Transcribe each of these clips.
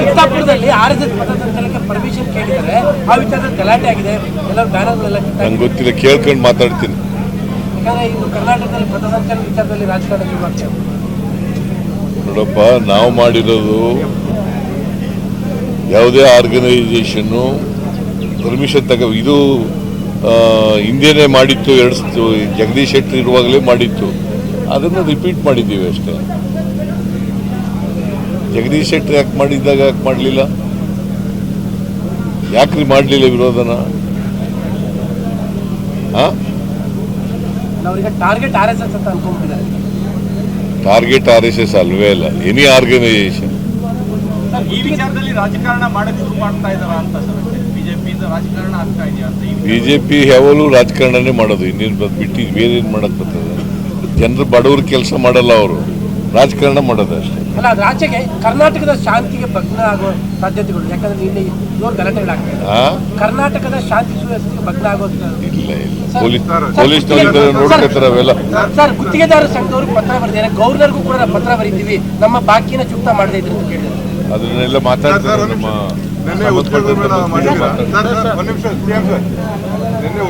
ಚಿತ್ತಾಪುರದಲ್ಲಿ R S S ಪಥಸಂಚಲನಕ್ಕೆ permission ಕೇಳಿದರೆ ಆ ವಿಚಾರದಲ್ಲಿ ಗಲಾಟೆ ಆಗಿದೆ. ಎಲ್ಲರೂ ಬ್ಯಾನರ್ಗಳೆಲ್ಲ ನಂಗೆ ಗೊತ್ತಿಲ್ಲ ಕೇಳ್ಕೊಂಡು ಮಾತಾಡ್ತೀನಿ. ಯಾಕಂದ್ರೆ ಇದು ಕರ್ನಾಟಕದಲ್ಲಿ ಪಥಸಂಚಲನ ವಿಚಾರದಲ್ಲಿ ರಾಜಕಾರಣ ನೋಡಪ್ಪ ನಾವು ಮಾಡಿರೋದು ಯಾವುದೇ ಆರ್ಗನೈಸೇಷನ್ನು ಪರ್ಮಿಷನ್ ತಗ ಇದು ಹಿಂದೆನೇ ಮಾಡಿತ್ತು ಎರಡು ಜಗದೀಶ್ ಶೆಟ್ಟರ್ ಇರುವಾಗಲೇ ಮಾಡಿತ್ತು. ಅದನ್ನು ರಿಪೀಟ್ ಮಾಡಿದ್ದೀವಿ ಅಷ್ಟೇ. ಜಗದೀಶ್ ಶೆಟ್ಟರ್ ಯಾಕೆ ಮಾಡಿದ್ದಾಗ ಯಾಕೆ ಮಾಡಲಿಲ್ಲ? ಯಾಕ್ರಿ ಮಾಡಲಿಲ್ಲ ವಿರೋಧನ? ಟಾರ್ಗೆಟ್ ಆರ್ ಎಸ್ ಎಸ್ ಅಲ್ವೇ ಅಲ್ಲ ಎನಿ ಆರ್ಗನೈಸೇಷನ್ ಬಿಜೆಪಿ ಯಾವಾಗಲೂ ರಾಜಕಾರಣನೇ ಮಾಡೋದು. ಇನ್ನೇನು ಬಿಟ್ಟು ಬೇರೆ ಏನು ಮಾಡಕ್ ಬರ್ತದೆ? ಜನರು ಬಡವ್ರ ಕೆಲಸ ಮಾಡಲ್ಲ ಅವರು. ರಾಜಕಾರಣ ಮಾಡೋದು ಅಷ್ಟೇ. ಅಲ್ಲ ಅದು ಆಚೆಗೆ ಕರ್ನಾಟಕದ ಶಾಂತಿಗೆ ಭಗ್ನ ಆಗೋ ಸಾಧ್ಯತೆಗಳು ಯಾಕಂದ್ರೆ ನಿನ್ನೆ ಜೋರು ಗಲಾಟೆಗಳಾಗ್ತದೆ ಆ? ಕರ್ನಾಟಕದ ಶಾಂತಿ ಸುವ್ಯವಸ್ಥೆಗೆ ಭಗ್ನ ಆಗೋ ಇಲ್ಲ ಇಲ್ಲ. ಪೊಲೀಸ್ ಸರ್, ಪೊಲೀಸ್ನವ್ರು ನೋಡ್ಕೊತಾರೆ ಅವೆಲ್ಲ. ಸರ್ ಗುತ್ತಿಗೆದಾರರ ಸಂಘದವ್ರಿಗೆ ಪತ್ರ ಬರೆದಿದ್ದಾರೆ. ಗೌರ್ನರ್ಗೂ ಕೂಡ ನಾವು ಪತ್ರ ಬರೀತೀವಿ. ನಮ್ಮ ಬಾಕಿನ ಚುಕ್ತ ಮಾಡದೇ ಇದ್ರು ಅಂತ ಅದನ್ನೆಲ್ಲ ಮಾತಾಡ್ತಾರೆ ನಮ್ಮ ನಿನ್ನೆ ನಿಮಿಷ ನಿನ್ನೆ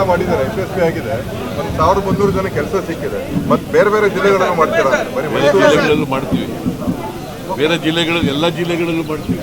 ಮೇಳ ಮಾಡಿದ್ದಾರೆ ಯಶಸ್ವಿ ಆಗಿದೆ. ಒಂದು ಸಾವಿರದ ಮುನ್ನೂರು ಜನ ಕೆಲಸ ಸಿಕ್ಕಿದೆ. ಮತ್ತೆ ಬೇರೆ ಬೇರೆ ಜಿಲ್ಲೆಗಳನ್ನು ಮಾಡ್ತೀರಾ? ಬರೀ ಜಿಲ್ಲೆಗಳಲ್ಲೂ ಮಾಡ್ತೀವಿ. ಬೇರೆ ಜಿಲ್ಲೆಗಳು ಎಲ್ಲ ಜಿಲ್ಲೆಗಳಲ್ಲೂ ಮಾಡ್ತೀವಿ.